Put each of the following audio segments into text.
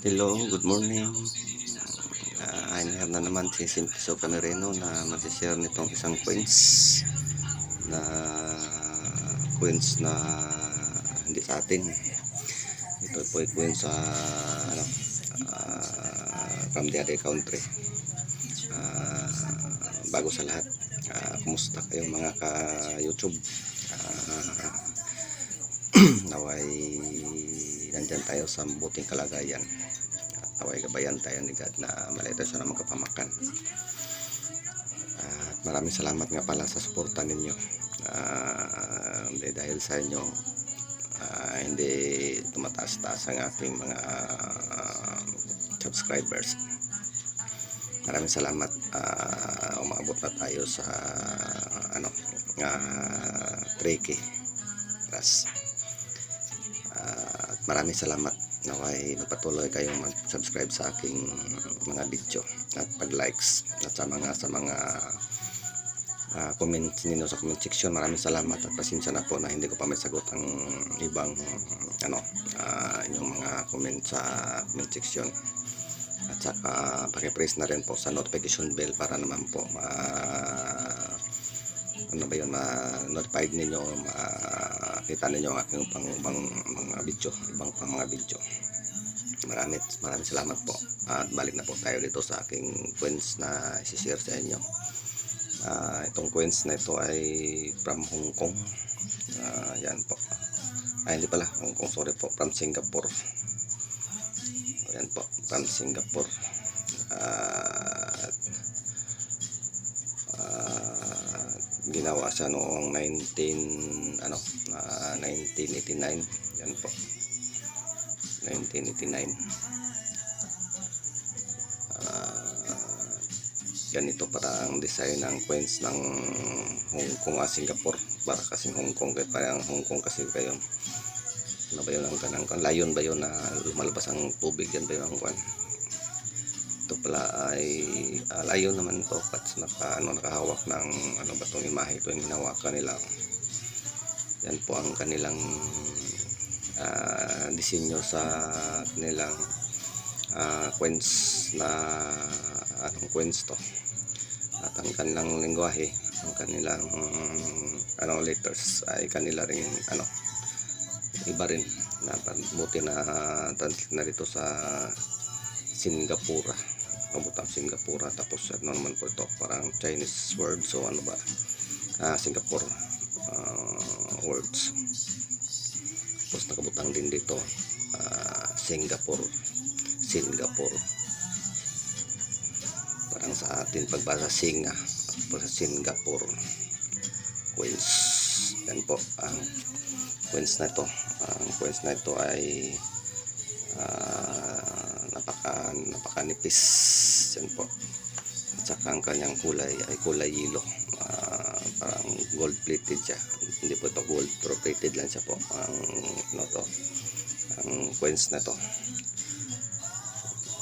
Hello, good morning. Uh, I'm here na naman si Simpiso Camerino na mag-share nitong isang coins na coins na hindi sa atin. Ito po ay coins sa ano, uh, from the other country. Ah, bago sa lahat, ah, kumusta kayo mga ka-YouTube? Ah, naway nandyan tayo sa buting kalagayan. At naway gabayan tayo ni God na malay tayo siya na magkapamakan at maraming salamat nga pala sa suporta ninyo. Hindi dahil sa inyo ah, hindi tumataas-taas ang ating mga ah, subscribers. Maraming salamat. Ah, umabot na tayo sa ano uh, 3k plus maraming salamat. Naway magpatuloy kayong mag-subscribe sa aking mga video at pag-likes at sa mga sa mga ah, comments ninyo sa comment section. Maraming salamat at pasensya na po na hindi ko pa may sagot ang ibang ano ah, inyong mga comment sa comment section. At saka pakipress na rin po sa notification bell para naman po ma ano ba yun? Ma-notified ninyo makita ninyo ang aking pang, pang mga video ibang pang mga video. Maraming maraming salamat po. At balik na po tayo dito sa aking coins na isi-share sa inyo. Ah, itong coins na ito ay from Hong Kong. Ah, yan po. Ay hindi pala. Hong Kong sorry po. From Singapore. Yan po. From Singapore at ah, ginawa siya noong 19 ano ah, 1989 yan po. 1989 Ah, ganito para ang design ng coins ng Hong Kong at Singapore. Para kasi Hong Kong kaya parang Hong Kong kasi kayo ano ba yun ang kanang kan layon ba yun na lumalabas ang tubig? Yan ba yun ang kwan ito pala ay ah, layon naman to at naka, ano, nakahawak ng ano ba itong imahe ito yung hinawakan nila yan po ang kanilang ah, disenyo sa kanilang ah, coins na anong coins to. At ang kanilang lingwahe ang kanilang ano letters ay kanila rin ano iba rin. Na buti na translate na dito sa Singapura kabutang Singapura tapos ano naman po ito parang Chinese word so ano ba? Ah, Singapore ah, words. Tapos nakabutang din dito ah, Singapore. Singapore. Parang sa atin pagbasa Singa po sa Singapore. Queens. Yan po ang coins na ito. Ang coins na ito ay ah, napaka napakanipis. Yan po. At saka ang kanyang kulay ay kulay yelo Ah, parang gold plated siya. Hindi po ito gold pero plated lang siya po. Ang ano to? Ang coins na to.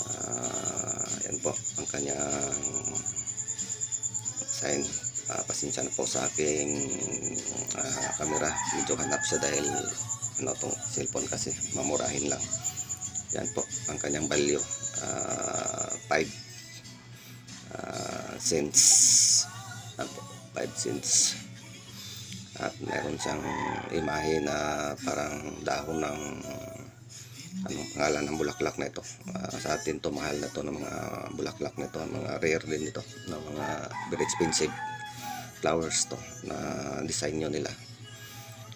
Ah, yan po. Ang kanyang sign. Ah, pasensya na po sa aking ah, camera. Medyo hanap siya dahil ano tong cellphone kasi mamurahin lang yan po ang kanyang value. 5 cents. Yan po 5 cents. At meron siyang imahe na parang dahon ng anong pangalan ng bulaklak na ito. Ah, sa atin to mahal na to ng mga bulaklak na ito mga rare din ito ng mga very expensive flowers to na disenyo nila.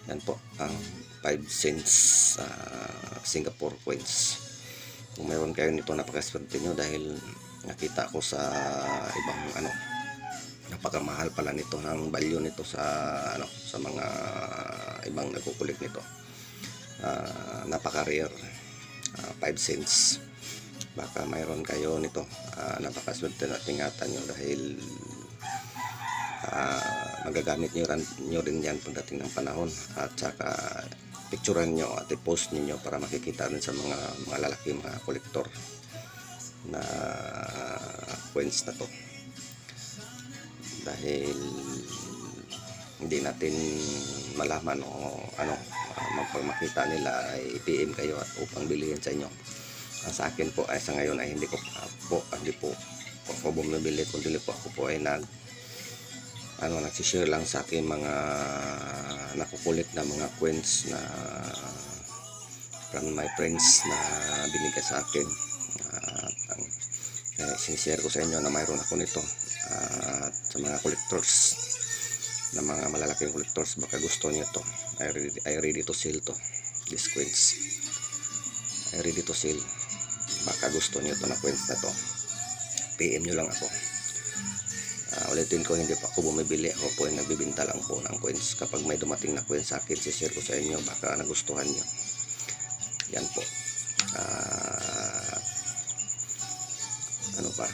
Yan po ang 5 cents ah, Singapore coins kung mayroon kayo nito napakaswerte nyo dahil nakita ko sa ibang ano napakamahal pala nito ang value nito sa ano sa mga ibang nagkukulik nito. Ah, napaka rare 5 cents. Baka mayroon kayo nito. Uh, napakaswerte na tingatan nyo dahil ah, magagamit nyo, ran, nyo rin yan pagdating ng panahon. At saka picturean nyo at i-post ninyo para makikita rin sa mga mga lalaki mga kolektor na coins na to dahil hindi natin malaman o ano uh, magpagmakita nila ay PM kayo at upang bilhin sa inyo. Ang sa akin po ay sa ngayon ay hindi ko ah, po, hindi po ako bumibili kundi po ako po ay nag ano nagsishare lang sa akin mga nakukulit na mga coins na from my friends na binigay sa akin. At ang eh, sinishare ko sa inyo na mayroon ako nito. At sa mga collectors na mga malalaking collectors baka gusto niyo to. I ready, I ready to sell to this coins I ready to sell. Baka gusto niyo to na coins na to. PM nyo lang ako ulitin ko hindi pa ako bumibili. Ako po ay nagbibinta lang po ng coins. Kapag may dumating na coins sa akin share ko sa inyo baka nagustuhan nyo. Yan po. Ah, ano pa?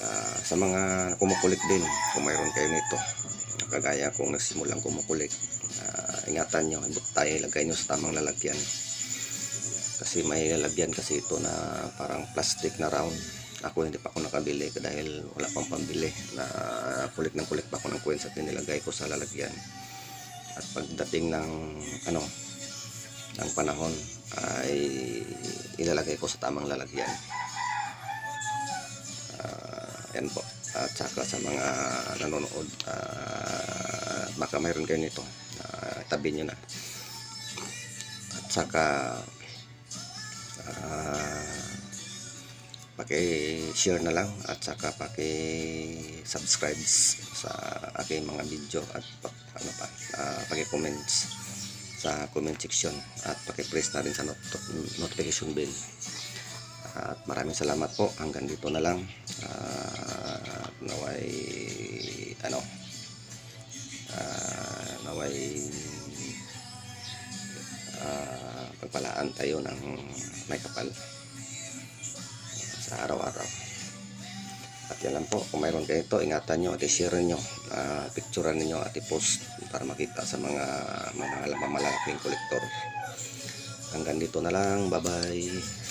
Ah, sa mga kumukulit din kung mayroon kayo nito kagaya kung nagsimulang kumukulit ah, ingatan nyo tayo ilagay nyo sa tamang lalagyan. Kasi may lalagyan kasi ito na parang plastic na round ako hindi pa ako nakabili dahil wala pang pambili. Na kulit ng kulit pa ako ng coins at nilagay ko sa lalagyan. At pagdating ng ano ng panahon ay ilalagay ko sa tamang lalagyan. Ah, yan po. At saka sa mga nanonood ah, baka mayroon kayo nito. Uh, tabi nyo na. At saka ah, paki-share na lang at saka paki-subscribe sa aking mga video at ano pa ah, paki-comments sa comment section at paki-press na rin sa not- notification bell. At maraming salamat po. Hanggang dito na lang. At naway ano? Ah, naway ah, pagpalaan tayo ng may kapal sa araw-araw. At yan lang po, kung mayroon kayo ito, ingatan nyo at i-share nyo, uh, picturean ninyo at i-post para makita sa mga mga malalaking kolektor. Hanggang dito na lang, bye-bye.